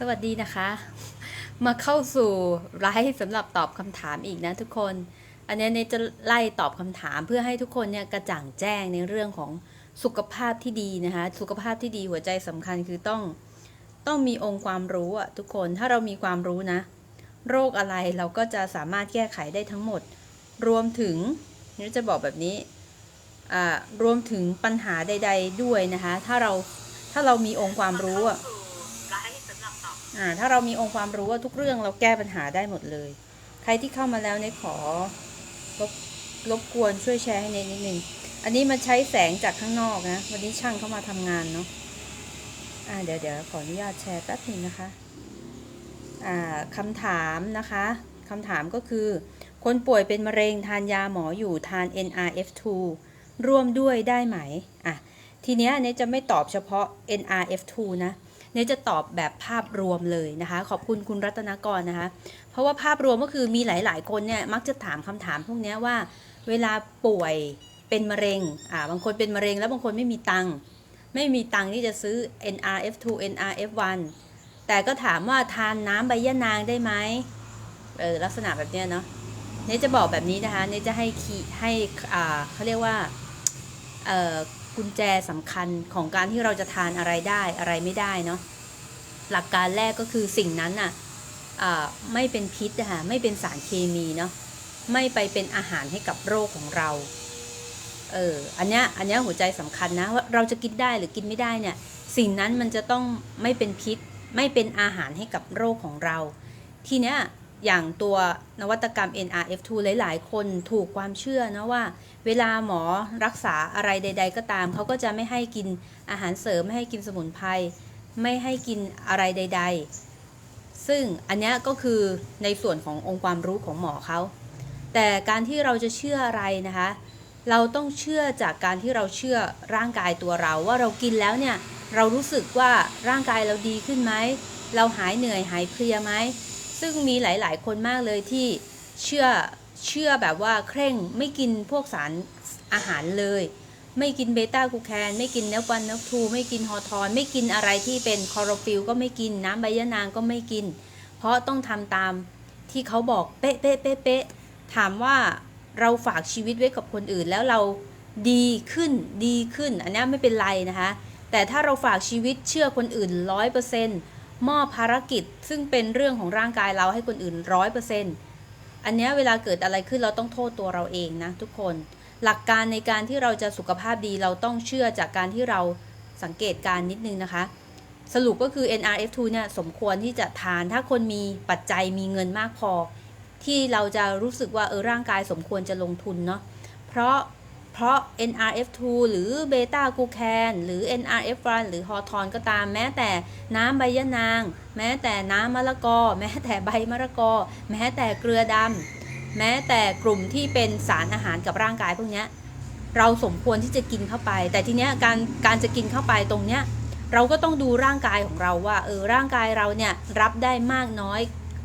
สวัสดีนะคะ มาเข้าสู่ไลฟ์สำหรับตอบคำถามอีกนะทุกคน อันนี้เนจะไล่ตอบคำถามเพื่อให้ทุกคนเนี่ยกระจ่างแจ้งในเรื่องของสุขภาพที่ดีนะคะ สุขภาพที่ดีหัวใจสำคัญคือต้องต้องมีองค์ความรู้อะทุกคนถ้าเรามีความรู้นะ โรคอะไรเราก็จะสามารถแก้ไขได้ทั้งหมด รวมถึงนี่จะบอกแบบนี้อ่ารวมถึงปัญหาใด ๆ ด้วยนะคะ ถ้าเราถ้าเรามีองค์ความรู้อะ ถ้าเรามีองค์ความรู้ว่าทุกเรื่องเราแก้ปัญหาได้หมดเลย ใครที่เข้ามาแล้วเนี่ยขอรบรบกวนช่วยแชร์ให้เนยนิดนึงอันนี้มันใช้แสงจากข้างนอกนะ วันนี้ช่างเข้ามาทำงานเนาะอ่าเดี๋ยวเดี๋ยวขออนุญาตแชร์แป๊บหนึงนะคะอ่าคำถามนะคะคำถามก็คือ คนป่วยเป็นมะเร็งทานยาหมออยู่ทาน NRF2 ร่วมด้วยได้ไหมอะทีเนี้ยเนยจะไม่ตอบเฉพาะ NRF2 นะ เนี่จะตอบแบบภาพรวมเลยนะคะ ขอบคุณคุณรัตนกรนะคะ เพราะว่าภาพรวมก็คือมีหลาย ๆ คนเนี่ยมักจะถามคำถามพวกนี้ว่า เวลาป่วยเป็นมะเร็งอ่าบางคนเป็นมะเร็งแล้วบางคนไม่มีตังค์ไม่มีตังค์ที่จะซื้อ NRF2 NRF1 แต่ก็ถามว่าทานน้ำใบยะนางได้ไหมเออลักษณะแบบเนี้ยเนาะเนจะบอกแบบนี้นะคะเนจะให้คีให้อ่าเขาเรียกว่าเอ่อ กุญแจสำคัญของการที่เราจะทานอะไรได้อะไรไม่ได้เนาะหลักการแรกก็คือสิ่งนั้นน่ะไม่เป็นพิษนะคะไม่เป็นสารเคมีเนาะไม่ไปเป็นอาหารให้กับโรคของเราเอออันเนี้ยอันเนี้ยหัวใจสำคัญนะว่าเราจะกินได้หรือกินไม่ได้เนี่ยสิ่งนั้นมันจะต้องไม่เป็นพิษ ไม่เป็นอาหารให้กับโรคของเรา ทีเนี้ย อย่างตัวนวัตกรรม NRF2 หลายๆ คนถูกความเชื่อนะว่า เวลาหมอรักษาอะไรใด ๆ ก็ตาม เขาก็จะไม่ให้กินอาหารเสริม ไม่ให้กินสมุนไพรไม่ให้กินอะไรใด ๆ ซึ่งอันนี้ก็คือในส่วนขององค์ความรู้ของหมอเขาแต่การที่เราจะเชื่ออะไรนะคะ เราต้องเชื่อจากการที่เราเชื่อร่างกายตัวเรา ว่าเรากินแล้วเนี่ยเรารู้สึกว่าร่างกายเราดีขึ้นไหมเราหายเหนื่อยหายเพลียไหม ซึ่งมีหลาย ๆ คนมากเลยที่เชื่อเชื่อแบบว่าเคร่งไม่กินพวกสารอาหารเลย ไม่กินเบต้ากูแคนไม่กินเนฟวันเนฟทูไม่กินฮอทอน ไม่กินอะไรที่เป็นคอโรฟิลก็ไม่กินน้ำใบยะนางก็ไม่กิน เพราะต้องทำตามที่เขาบอกเป๊ะเป๊ะเป๊ะเป๊ะถามว่าเราฝากชีวิตไว้กับคนอื่นแล้วเราดีขึ้นดีขึ้น อันนี้ไม่เป็นไรนะคะ แต่ถ้าเราฝากชีวิตเชื่อคนอื่นร้อยเปอร์เซ็นต์ มอบภารกิจซึ่งเป็นเรื่องของร่างกายเราให้คนอื่นร้อยเปอร์เซ็นต์อันนี้เวลาเกิดอะไรขึ้นเราต้องโทษตัวเราเองนะทุกคน หลักการในการที่เราจะสุขภาพดีเราต้องเชื่อจากการที่เราสังเกตการนิดนึงนะคะ สรุปก็คือ NRF2 เนี่ยสมควรที่จะทานถ้าคนมีปัจจัยมีเงินมากพอ ที่เราจะรู้สึกว่าเออร่างกายสมควรจะลงทุนเนาะเพราะ เพราะ NRF2 หรือเบต้ากูแคนหรือ NRF1 หรือฮอรทอนก็ตามแม้แต่น้ำใบยะนาง แม้แต่น้ำมะละกอ แม้แต่ใบมะละกอ แม้แต่เกลือดำแม้แต่กลุ่มที่เป็นสารอาหารกับร่างกายพวกนี้เราสมควรที่จะกินเข้าไป แต่ทีเนี้ยการการจะกินเข้าไปตรงเนี้ยเราก็ต้องดูร่างกายของเราว่าเออร่างกายเราเนี่ยรับได้มากน้อย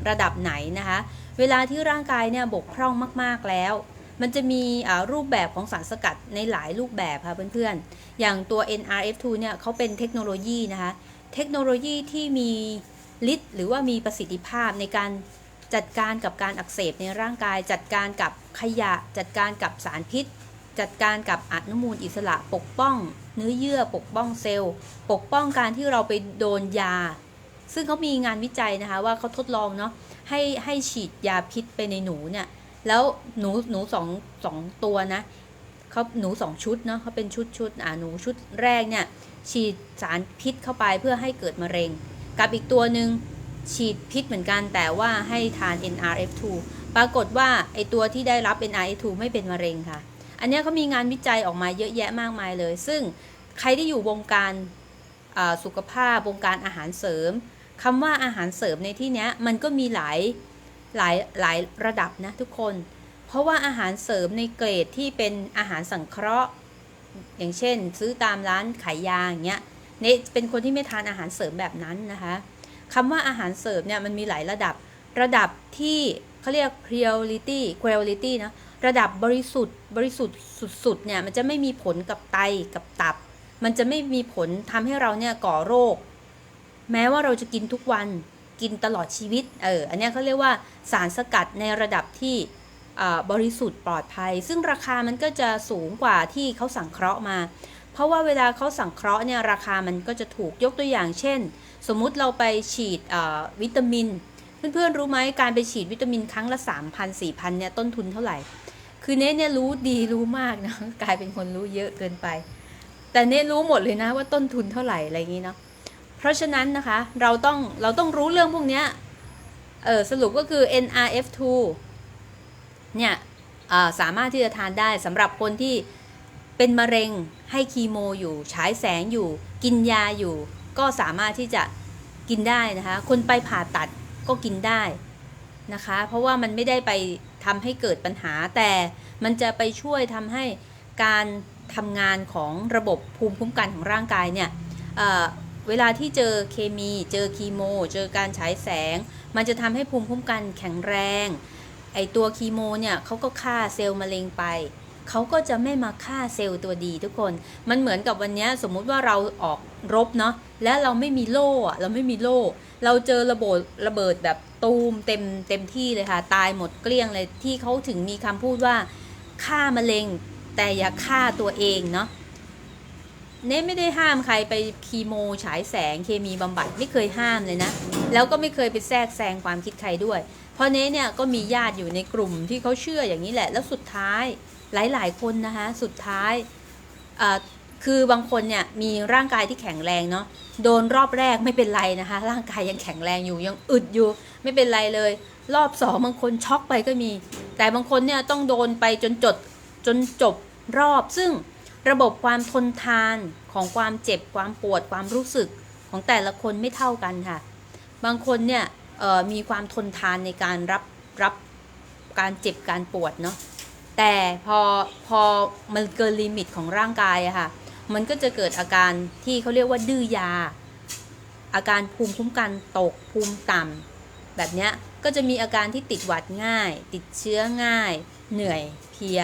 ระดับไหนนะคะ เวลาที่ร่างกายเนี่ยบกพร่องมาก ๆแล้ว มันจะมีรูปแบบของสารสกัดในหลายรูปแบบค่ะเพื่อนๆ อย่างตัว NRF2 เนี่ยเขาเป็นเทคโนโลยีนะคะ เทคโนโลยีที่มีฤทธิ์หรือว่ามีประสิทธิภาพในการจัดการกับการอักเสบในร่างกาย จัดการกับขยะ จัดการกับสารพิษ จัดการกับอนุมูลอิสระปกป้อง เนื้อเยื่อปกป้องเซลล์ ปกป้องการที่เราไปโดนยา ซึ่งเขามีงานวิจัยนะคะว่าเขาทดลองเนาะให้ให้ฉีดยาพิษไปในหนูเนี่ย แล้วหนูหนูสองสองตัวนะเขาหนูสองชุดเนาะเขาเป็นชุดชุดอ่าหนูชุดแรกเนี่ย ฉีดสารพิษเข้าไปเพื่อให้เกิดมะเร็ง กับอีกตัวหนึ่งฉีดพิษเหมือนกันแต่ว่าให้ทาน NRF2 ปรากฏว่าไอตัวที่ได้รับ NRF2 ไม่เป็นมะเร็งค่ะ อันนี้เขามีงานวิจัยออกมาเยอะแยะมากมายเลย ซึ่งใครที่อยู่วงการสุขภาพวงการอาหารเสริมคำว่าอาหารเสริมในที่นี้มันก็มีหลาย หลายหลายระดับนะทุกคน เพราะว่าอาหารเสริมในเกรดที่เป็นอาหารสังเคราะห์ อย่างเช่น ซื้อตามร้านขายยาอย่างเงี้ยเนเป็นคนที่ไม่ทานอาหารเสริมแบบนั้นนะคะคำว่าอาหารเสริมเนี่ยมันมีหลายระดับ ระดับที่เขาเรียก priority quality นะระดับบริสุทธิ์บริสุทธิ์สุดๆเนี่ยมันจะไม่มีผลกับไตกับตับ มันจะไม่มีผลทำให้เราเนี่ยก่อโรค แม้ว่าเราจะกินทุกวัน กินตลอดชีวิต เออ อันนี้เขาเรียกว่าสารสกัดในระดับที่บริสุทธิ์ปลอดภัย ซึ่งราคามันก็จะสูงกว่าที่เขาสังเคราะห์มา เพราะว่าเวลาเขาสังเคราะห์เนี่ยราคามันก็จะถูกยกตัวอย่าง เช่น สมมุติเราไปฉีดวิตามิน เพื่อนๆรู้ไหมการไปฉีดวิตามินครั้งละ 3,000 4,000เนี่ยต้นทุนเท่าไหร่ คือเนทเนี่ยรู้ดีรู้มากนะกลายเป็นคนรู้เยอะเกินไป แต่เนทรู้หมดเลยนะว่าต้นทุนเท่าไหร่อะไรอย่างนี้เนาะ เพราะฉะนั้นนะคะ เราต้องเราต้องรู้เรื่องพวกนี้เออสรุปก็คือ NRF2 เนี่ยอ่าสามารถที่จะทานได้สำหรับคนที่เป็นมะเร็งให้คีโมอยู่ ฉายแสงอยู่ กินยาอยู่ ก็สามารถที่จะกินได้นะคะ คนไปผ่าตัดก็กินได้นะคะ เพราะว่ามันไม่ได้ไปทำให้เกิดปัญหาแต่มันจะไปช่วยทำให้การทำงานของระบบภูมิคุ้มกันของร่างกายเนี่ย เวลาที่เจอเคมี เจอคีโม เจอการฉายแสง มันจะทำให้ภูมิคุ้มกันแข็งแรง ไอตัวคีโมเนี่ยเขาก็ฆ่าเซลล์มะเร็งไปเขาก็จะไม่มาฆ่าเซลล์ตัวดีทุกคน มันเหมือนกับวันนี้สมมุติว่าเราออกรบเนาะ และเราไม่มีโล่อะเราไม่มีโล่ เราเจอระเบิดระเบิดแบบตูมเต็มเต็มที่เลยค่ะ ตายหมดเกลี้ยงเลยที่เขาถึงมีคำพูดว่าฆ่ามะเร็ง แต่อย่าฆ่าตัวเองเนาะ เน่ไม่ได้ห้ามใครไปคีโมฉายแสงเคมีบำบัดไม่เคยห้ามเลยนะ แล้วก็ไม่เคยไปแทรกแซงความคิดใครด้วย เพราะเน่เนี่ยก็มีญาติอยู่ในกลุ่มที่เขาเชื่ออย่างนี้แหละ แล้วสุดท้ายหลาย ๆ คนนะคะสุดท้ายคือบางคนเนี่ยมีร่างกายที่แข็งแรงเนาะโดนรอบแรกไม่เป็นไรนะคะ ร่างกายยังแข็งแรงอยู่ยังอึดอยู่ไม่เป็นไรเลย รอบสองบางคนช็อกไปก็มี แต่บางคนเนี่ยต้องโดนไปจนจดจนจบรอบซึ่ง ระบบความทนทานของความเจ็บความปวดความรู้สึกของแต่ละคนไม่เท่ากันค่ะ บางคนเนี่ยมีความทนทานในการรับรับการเจ็บการปวดเนาะแต่พอพอมันเกินลิมิตของร่างกายอะค่ะมันก็จะเกิดอาการที่เขาเรียกว่าดื้อยา อาการภูมิคุ้มกันตกภูมิต่ำแบบเนี้ยก็จะมีอาการที่ติดหวัดง่าย ติดเชื้อง่าย เหนื่อยเพลีย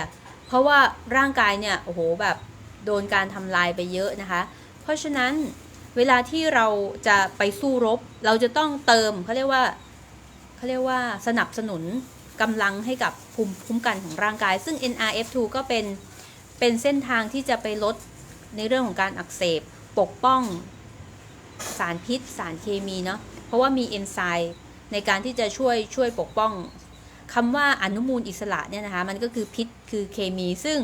เพราะว่าร่างกายเนี่ยโอ้โหแบบโดนการทำลายไปเยอะนะคะ เพราะฉะนั้นเวลาที่เราจะไปสู้รบ เราจะต้องเติมเขาเรียกว่าเขาเรียกว่าสนับสนุนกำลังให้กับภูมิคุ้มกันของร่างกาย ซึ่ง NRF2 ก็เป็นเป็นเส้นทางที่จะไปลดในเรื่องของการอักเสบปกป้องสารพิษ สารเคมีเนาะเพราะว่ามีเอนไซม์ในการที่จะช่วยช่วยปกป้อง คำว่าอนุมูลอิสระเนี่ยนะคะมันก็คือพิษคือเคมี ซึ่ง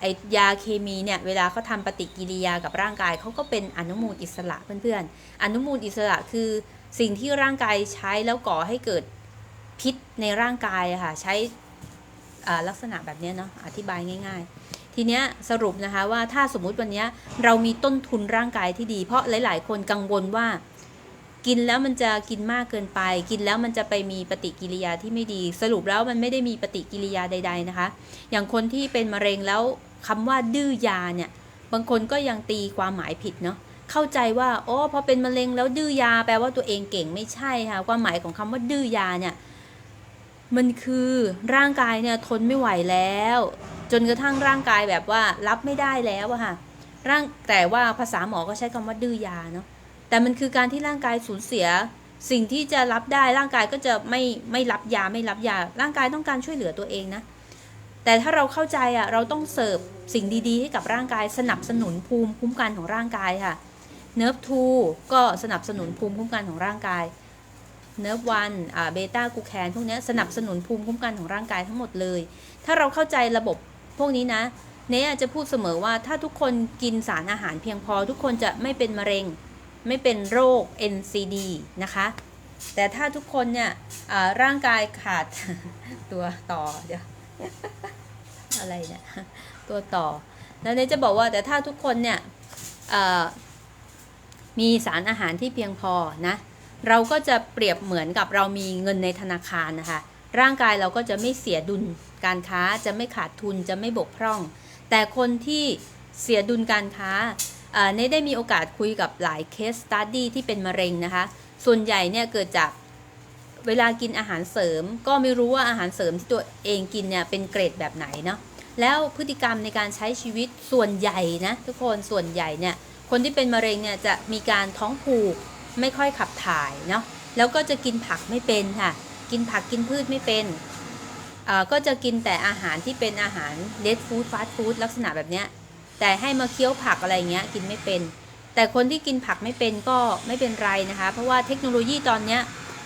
ไอยาเคมีเนี่ยเวลาเขาทำปฏิกิริยากับร่างกายเขาก็เป็นอนุมูลอิสระเพื่อนๆอนุมูลอิสระคือสิ่งที่ร่างกายใช้แล้วก่อให้เกิดพิษในร่างกายค่ะใช้ลักษณะแบบนี้เนาะอธิบายง่าย ๆ ทีเนี้ยสรุปนะคะว่าถ้าสมมุติวันเนี้ยเรามีต้นทุนร่างกายที่ดี เพราะหลาย ๆ คนกังวลว่า กินแล้วมันจะกินมากเกินไป กินแล้วมันจะไปมีปฏิกิริยาที่ไม่ดี สรุปแล้วมันไม่ได้มีปฏิกิริยาใด ๆนะคะ อย่างคนที่เป็นมะเร็งแล้วคำว่าดื้อยาเนี่ยบางคนก็ยังตีความหมายผิดเนาะเข้าใจว่าโอ้พอเป็นมะเร็งแล้วดื้อยาแปลว่าตัวเองเก่งไม่ใช่ค่ะความหมายของคำว่าดื้อยาเนี่ยมันคือร่างกายเนี่ยทนไม่ไหวแล้ว จนกระทั่งร่างกายแบบว่ารับไม่ได้แล้วอะค่ะร่างแต่ว่าภาษาหมอก็ใช้คำว่าดื้อยาเนาะ แต่มันคือการที่ร่างกายสูญเสีย สิ่งที่จะรับได้ร่างกายก็จะไม่ไม่รับยาไม่รับยา ร่างกายต้องการช่วยเหลือตัวเองนะ แต่ถ้าเราเข้าใจอะเราต้องเสิร์ฟสิ่งดีๆ ให้กับร่างกายสนับสนุนภูมิคุ้มกันของร่างกายค่ะเนิร์ฟทูก็สนับสนุนภูมิคุ้มกันของร่างกายเนิร์ฟวันอ่าเบต้ากูแคนพวกเนี้ยสนับสนุนภูมิคุ้มกันของร่างกายทั้งหมดเลย ถ้าเราเข้าใจระบบพวกนี้นะ เนยอาจจะพูดเสมอว่าถ้าทุกคนกินสารอาหารเพียงพอ ทุกคนจะไม่เป็นมะเร็ง ไม่เป็นโรค NCD นะคะ แต่ถ้าทุกคนเนี่ยร่างกายขาดตัวต่อเดี๋ยวอะไรเนี่ยตัวต่อ แล้วเนี่ยจะบอกว่าแต่ถ้าทุกคนเนี่ยมีสารอาหารที่เพียงพอนะ เราก็จะเปรียบเหมือนกับเรามีเงินในธนาคารนะคะ ร่างกายเราก็จะไม่เสียดุลการค้าจะไม่ขาดทุนจะไม่บกพร่อง แต่คนที่เสียดุลการค้า เอ่อเนได้มีโอกาสคุยกับหลายเคสสตัดดี้ที่เป็นมะเร็งนะคะ ส่วนใหญ่เนี่ยเกิดจากเวลากินอาหารเสริม ก็ไม่รู้ว่าอาหารเสริมที่ตัวเองกินเนี่ยเป็นเกรดแบบไหนเนาะแล้วพฤติกรรมในการใช้ชีวิตส่วนใหญ่นะทุกคนส่วนใหญ่เนี่ยคนที่เป็นมะเร็งเนี่ยจะมีการท้องผูกไม่ค่อยขับถ่ายเนาะแล้วก็จะกินผักไม่เป็นค่ะ กินผักกินพืชไม่เป็นก็จะกินแต่อาหารที่เป็นอาหารเลดฟู้ดฟาสต์ฟู้ดลักษณะแบบเนี้ย แต่ให้มาเคี้ยวผักอะไรเงี้ยกินไม่เป็น แต่คนที่กินผักไม่เป็นก็ไม่เป็นไรนะคะ เพราะว่าเทคโนโลยีตอนเนี้ย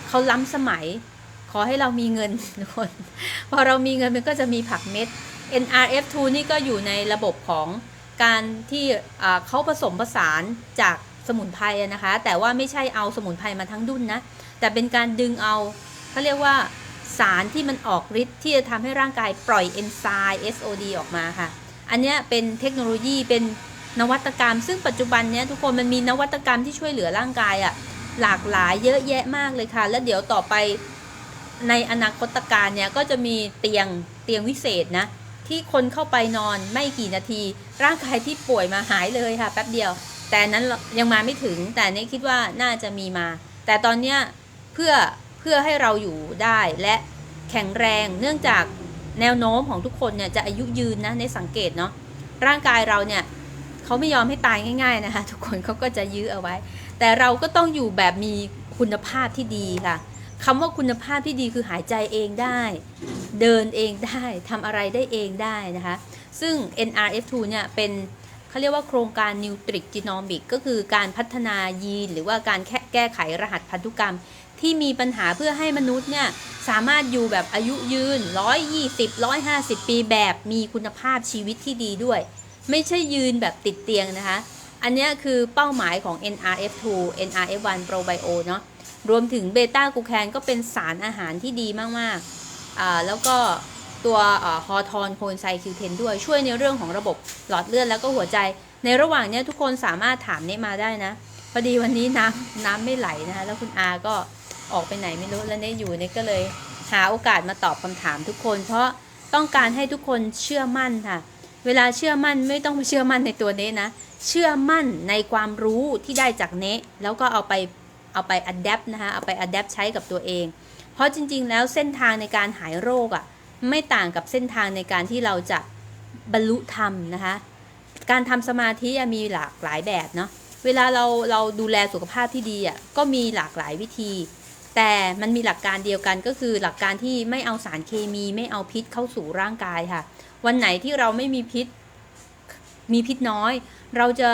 เขาล้ำสมัย ขอให้เรามีเงินทุกคน พอเรามีเงินมันก็จะมีผักเม็ด NRF2 นี่ก็อยู่ในระบบของการที่เขาผสมผสานจากสมุนไพรนะคะ แต่ว่าไม่ใช่เอาสมุนไพรมาทั้งดุนนะ แต่เป็นการดึงเอาเขาเรียกว่าสารที่มันออกฤทธิ์ที่จะทำให้ร่างกายปล่อยเอนไซม์ SOD ออกมาค่ะ อันนี้เป็นเทคโนโลยีเป็นนวัตกรรม ซึ่งปัจจุบันเนี้ยทุกคนมันมีนวัตกรรมที่ช่วยเหลือร่างกายอะหลากหลายเยอะแยะมากเลยค่ะ แล้วเดี๋ยวต่อไปในอนาคตการเนี่ยก็จะมีเตียงเตียงวิเศษนะ ที่คนเข้าไปนอนไม่กี่นาที ร่างกายที่ป่วยมาหายเลยค่ะแป๊บเดียว แต่นั้นยังมาไม่ถึงแต่นี่คิดว่าน่าจะมีมา แต่ตอนเนี้ยเพื่อเพื่อให้เราอยู่ได้และแข็งแรงเนื่องจาก แนวโน้มของทุกคนเนี่ยจะอายุยืนนะในสังเกตเนาะร่างกายเราเนี่ยเขาไม่ยอมให้ตายง่าย ๆนะคะ ทุกคนเขาก็จะยื้อเอาไว้ แต่เราก็ต้องอยู่แบบมีคุณภาพที่ดีค่ะคำว่าคุณภาพที่ดีคือหายใจเองได้ เดินเองได้ทำอะไรได้เองได้นะคะ ซึ่ง NRF2 เนี่ยเป็นเขาเรียกว่าโครงการ n u t r i c Genomic ก็คือการพัฒนายีน หรือว่าการแก้ไขรหัสพันธุกรรม ที่มีปัญหาเพื่อให้มนุษย์เนี่ยสามารถอยู่แบบอายุยืน 120 150 ปีแบบมีคุณภาพชีวิตที่ดีด้วย ไม่ใช่ยืนแบบติดเตียงนะคะ อันนี้คือเป้าหมายของ NRF2 NRF1 Probio เนาะรวมถึงเบต้ากูแคนก็เป็นสารอาหารที่ดีมากๆอ่าแล้วก็ตัวฮอทอนโคนไซคิวเทนด้วยช่วยในเรื่องของระบบหลอดเลือดแล้วก็หัวใจ ในระหว่างเนี้ยทุกคนสามารถถามเนมาได้นะ พอดีวันนี้น้ำน้ำไม่ไหลนะคะแล้วคุณอาก็ ออกไปไหนไม่รู้แล้วเนอยู่เน่ก็เลยหาโอกาสมาตอบคำถามทุกคน เพราะต้องการให้ทุกคนเชื่อมั่นค่ะ เวลาเชื่อมั่นไม่ต้องไปเชื่อมั่นในตัวเนนะ เชื่อมั่นในความรู้ที่ได้จากเนะแล้วก็เอาไปเอาไปอัดแอปนะคะเอาไปอัดแอปใช้กับตัวเอง เพราะจริง ๆ แล้วเส้นทางในการหายโรคอะ่ะไม่ต่างกับเส้นทางในการที่เราจะบรรลุธรรมนะคะ การทำสมาธิมีหลากหลายแบบเนาะ เวลาเราเราดูแลสุขภาพที่ดีอะก็มีหลากหลายวิธี แต่มันมีหลักการเดียวกันก็คือหลักการที่ไม่เอาสารเคมีไม่เอาพิษเข้าสู่ร่างกายค่ะ วันไหนที่เราไม่มีพิษมีพิษน้อย เราจะ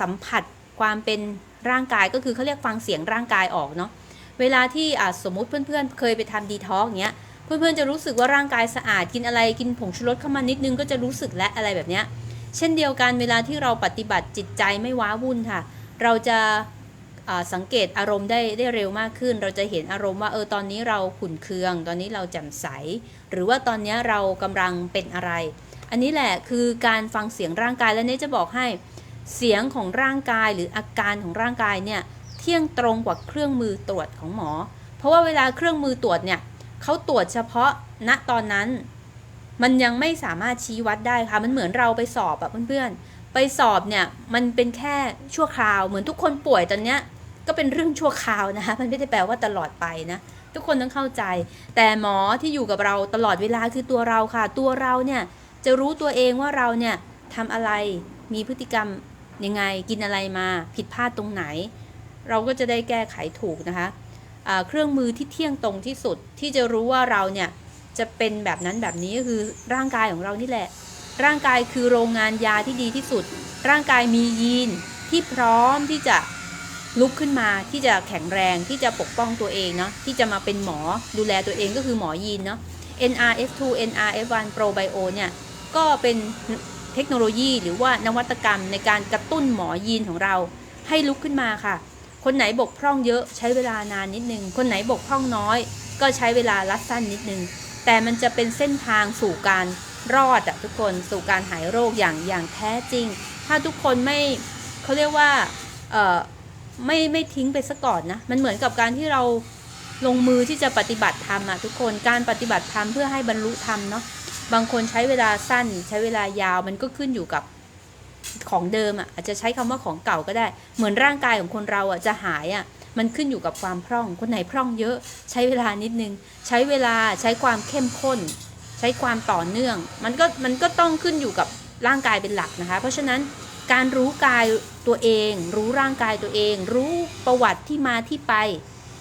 สัมผัสความเป็นร่างกายก็คือเขาเรียกฟังเสียงร่างกายออกเนาะเวลาที่สมมุติเพื่อนๆ เคยไปทำดีท็อกเงี้ยเพื่อนๆจะรู้สึกว่าร่างกายสะอาดกินอะไรกินผงชูรสเข้ามานิดนึงก็จะรู้สึกและอะไรแบบเนี้ยเช่นเดียวกันเวลาที่เราปฏิบัติจิตใจไม่ว้าวุ่นค่ะ เราจะ สังเกตอารมณ์ได้ได้เร็วมากขึ้น เราจะเห็นอารมณ์ว่าเออตอนนี้เราขุ่นเคือง ตอนนี้เราแจ่มใส หรือว่าตอนนี้เรากำลังเป็นอะไร อันนี้แหละคือการฟังเสียงร่างกายและเนจะบอกให้เสียงของร่างกายหรืออาการของร่างกายเนี่ยเที่ยงตรงกว่าเครื่องมือตรวจของหมอ เพราะว่าเวลาเครื่องมือตรวจเนี่ยเขาตรวจเฉพาะณตอนนั้น มันยังไม่สามารถชี้วัดได้ค่ะมันเหมือนเราไปสอบอะเพื่อนๆไปสอบเนี่ยมันเป็นแค่ชั่วคราวเหมือนทุกคนป่วยตอนเนี้ย ก็เป็นเรื่องชั่วคราวนะคะมันไม่ได้แปลว่าตลอดไปนะทุกคนต้องเข้าใจ แต่หมอที่อยู่กับเราตลอดเวลาคือตัวเราค่ะ ตัวเราเนี่ยจะรู้ตัวเองว่าเราเนี่ยทำอะไรมีพฤติกรรมยังไงกินอะไรมาผิดพลาดตรงไหน เราก็จะได้แก้ไขถูกนะคะะเครื่องมือที่เที่ยงตรงที่สุดที่จะรู้ว่าเราเนี่ยจะเป็นแบบนั้นแบบนี้ก็คือร่างกายของเรานี่แหละ ร่างกายคือโรงงานยาที่ดีที่สุด ร่างกายมียีนที่พร้อมที่จะ ลุกขึ้นมาที่จะแข็งแรงที่จะปกป้องตัวเองเนาะที่จะมาเป็นหมอดูแลตัวเองก็คือหมอยีนเนาะ NRF2 NRF1 Probio เนี่ยก็เป็นเทคโนโลยีหรือว่านวัตกรรมในการกระตุ้นหมอยีนของเราให้ลุกขึ้นมาค่ะ คนไหนบกพร่องเยอะใช้เวลานานนิดนึง คนไหนบกพร่องน้อย ก็ใช้เวลาลัดสั้นนิดนึง แต่มันจะเป็นเส้นทางสู่การรอดอะทุกคนสู่การหายโรคอย่างอย่างแท้จริง ถ้าทุกคนไม่เขาเรียกว่าเไม่ไม่ทิ้งไปซะก่อนนะ มันเหมือนกับการที่เราลงมือที่จะปฏิบัติธรรมอะทุกคนการปฏิบัติธรรมเพื่อให้บรรลุธรรมเนาะบางคนใช้เวลาสั้น ใช้เวลายาวมันก็ขึ้นอยู่กับของเดิมอะอาจจะใช้คำว่าของเก่าก็ได้ เหมือนร่างกายของคนเราอะจะหายอะมันขึ้นอยู่กับความพร่อง คนไหนพร่องเยอะใช้เวลานิดนึง ใช้เวลาใช้ความเข้มข้น ใช้ความต่อเนื่อง มันก็มันก็ต้องขึ้นอยู่กับร่างกายเป็นหลักนะคะ เพราะฉะนั้นการรู้กาย ตัวเอง รู้ร่างกายตัวเอง รู้ประวัติที่มาที่ไป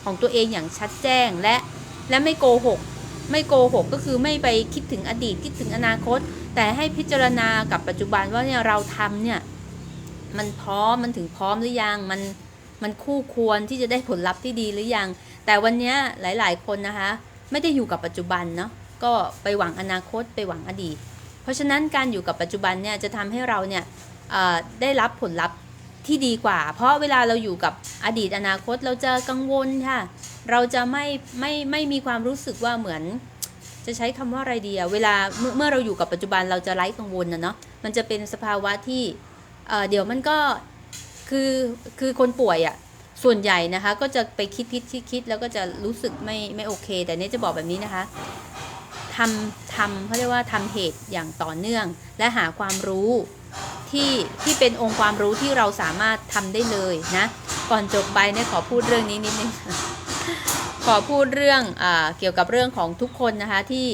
ของตัวเองอย่างชัดแจ้งและและไม่โกหก ไม่โกหกก็คือไม่ไปคิดถึงอดีตคิดถึงอนาคต แต่ให้พิจารณากับปัจจุบันว่าเนี่ยเราทำเนี่ยมันพร้อมมันถึงพร้อมหรือยังมันมันคู่ควรที่จะได้ผลลัพธ์ที่ดีหรือยัง แต่วันนี้ยหลาย ๆ คนนะคะ ไม่ได้อยู่กับปัจจุบันเนาะก็ไปหวังอนาคตไปหวังอดีต เพราะฉะนั้นการอยู่กับปัจจุบันเนี่ยจะทำให้เราเนี่ยได้รับผลลัพธ์ ที่ดีกว่า เพราะเวลาเราอยู่กับอดีตอนาคตเราจะกังวลค่ะ เราจะไม่ไม่ไม่มีความรู้สึกว่าเหมือน จะใช้คำว่าอะไรดีอะเวลาเมื่อเราอยู่กับปัจจุบันเราจะไร้กังวลนะเนาะมันจะเป็นสภาวะที่เเดี๋ยวมันก็คือคือคนป่วยอะส่วนใหญ่นะคะก็จะไปคิดคิดคิดคิดแล้วก็จะรู้สึกไม่ไม่โอเค แต่เนี่ยจะบอกแบบนี้นะคะทำทำเขาเรียกว่าทำเหตุอย่างต่อเนื่อง และหาความรู้ ที่ที่เป็นองค์ความรู้ที่เราสามารถทำได้เลยนะ ก่อนจบไปเนี่ยขอพูดเรื่องนี้นิดนึงขอพูดเรื่องอเกี่ยวกับเรื่องของทุกคนนะคะที่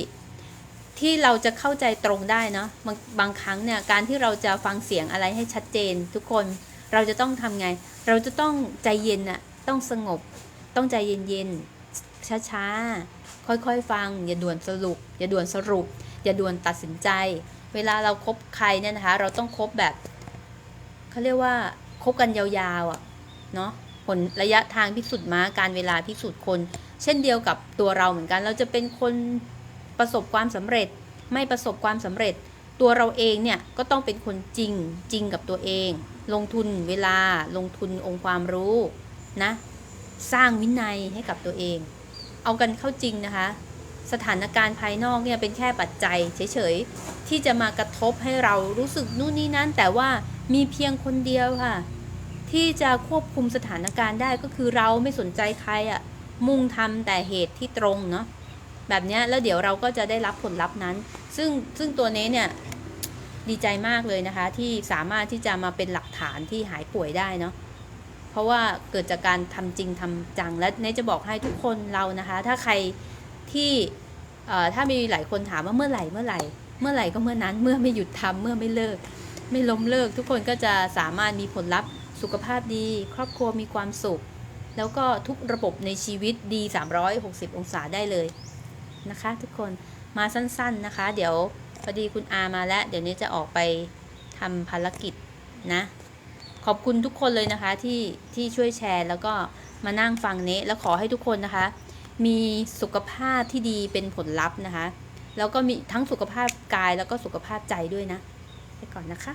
ที่เราจะเข้าใจตรงได้เนาะบางบางครั้งเนี่ยการที่เราจะฟังเสียงอะไรให้ชัดเจน ทุกคนเราจะต้องทำไง เราจะต้องใจเย็นน่ะต้องสงบ ต้องใจเย็นๆช้าๆค่อยๆฟัง อย่าด่วนสรุป อย่าด่วนสรุป อย่าด่วนตัดสินใจ เวลาเราครบใครเนี่ยนะคะ เราต้องคบแบบเขาเรียกว่าคบกันยาวๆอะเนาะผลระยะทางพิสูจน์ม้าการเวลาพิสูจน์คน เช่นเดียวกับตัวเราเหมือนกัน เราจะเป็นคนประสบความสำเร็จ ไม่ประสบความสำเร็จ ตัวเราเองเนี่ยก็ต้องเป็นคนจริงจริงกับตัวเอง ลงทุนเวลาลงทุนองค์ความรู้นะ สร้างวินัยให้กับตัวเอง เอากันเข้าจริงนะคะ สถานการณ์ภายนอกเนี่ยเป็นแค่ปัจจัยเฉยๆ ที่จะมากระทบให้เรารู้สึกนู่นนี่นั่น แต่ว่ามีเพียงคนเดียวค่ะ ที่จะควบคุมสถานการณ์ได้ก็คือเราไม่สนใจใครอะ่ะมุ่งทำแต่เหตุที่ตรงเนาะแบบเนี้ยแล้วเดี๋ยวเราก็จะได้รับผลลัพธ์นั้น ซึ่งซึ่งตัวนี้เนี่ยดีใจมากเลยนะคะ ที่สามารถที่จะมาเป็นหลักฐานที่หายป่วยได้เนาะเพราะว่าเกิดจากการทำจริงทำจังและเนจะบอกให้ทุกคนเรานะคะ ถ้าใคร ที่ถ้ามีหลายคนถามว่าเมื่อไหร่เมื่อไหร่ เมื่อไหร่ก็เมื่อนั้นเมื่อไม่หยุดทำเมื่อไม่เลิก ไม่ล้มเลิก ทุกคนก็จะสามารถมีผลลัพธ์สุขภาพดี ครอบครัวมีความสุข แล้วก็ทุกระบบในชีวิตดี 360 องศาได้เลยนะคะ ทุกคนมาสั้นๆนะคะ เดี๋ยวพอดีคุณอามาแล้ว เดี๋ยวนี้จะออกไปทำภารกิจนะขอบคุณทุกคนเลยนะคะที่ที่ช่วยแชร์แล้วก็มานั่งฟังเนี้แล้วขอให้ทุกคนนะคะ มีสุขภาพที่ดีเป็นผลลัพธ์นะคะ แล้วก็มีทั้งสุขภาพกายแล้วก็สุขภาพใจด้วยนะ ไปก่อนนะคะ